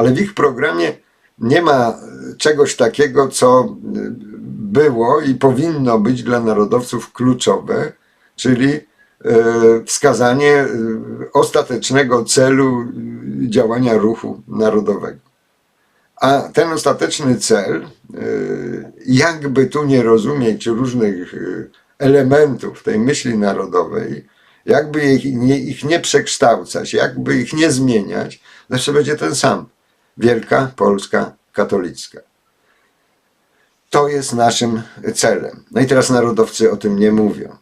ale w ich programie nie ma czegoś takiego, co było i powinno być dla narodowców kluczowe, czyli e, wskazanie e, ostatecznego celu e, działania ruchu narodowego. A ten ostateczny cel, jakby tu nie rozumieć różnych elementów tej myśli narodowej, jakby ich nie, ich nie przekształcać, jakby ich nie zmieniać, zawsze będzie ten sam. Wielka Polska katolicka. To jest naszym celem. No i teraz narodowcy o tym nie mówią.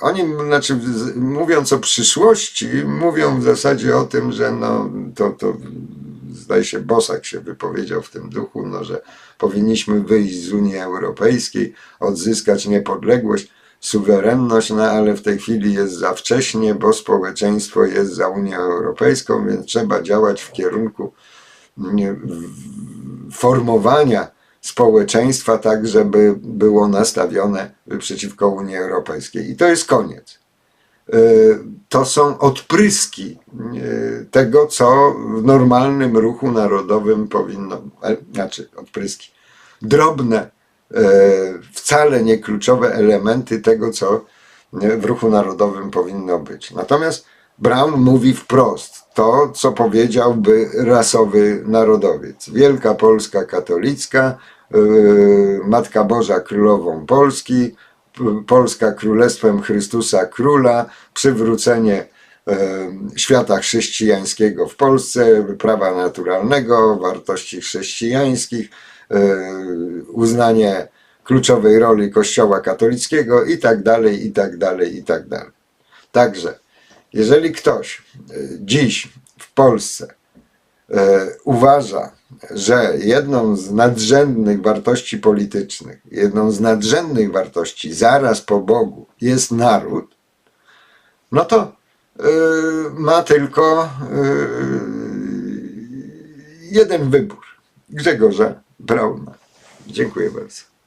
Oni, znaczy, mówiąc o przyszłości, mówią w zasadzie o tym, że no, to, to zdaje się, Bosak się wypowiedział w tym duchu, no, że powinniśmy wyjść z Unii Europejskiej, odzyskać niepodległość, suwerenność, no ale w tej chwili jest za wcześnie, bo społeczeństwo jest za Unią Europejską, więc trzeba działać w kierunku formowania społeczeństwa tak, żeby było nastawione przeciwko Unii Europejskiej. I to jest koniec. Y, To są odpryski y, tego, co w normalnym ruchu narodowym powinno, e, znaczy odpryski, drobne, y, wcale nie kluczowe elementy tego, co w ruchu narodowym powinno być. Natomiast Brown mówi wprost to, co powiedziałby rasowy narodowiec. Wielka Polska katolicka, yy, Matka Boża Królową Polski, Polska Królestwem Chrystusa Króla, przywrócenie yy, świata chrześcijańskiego w Polsce, prawa naturalnego, wartości chrześcijańskich, yy, uznanie kluczowej roli Kościoła katolickiego i tak dalej, i tak dalej, i tak dalej. Także, jeżeli ktoś y, dziś w Polsce y, uważa, że jedną z nadrzędnych wartości politycznych, jedną z nadrzędnych wartości zaraz po Bogu jest naród, no to y, ma tylko jeden wybór. Grzegorza Brauna. Dziękuję bardzo.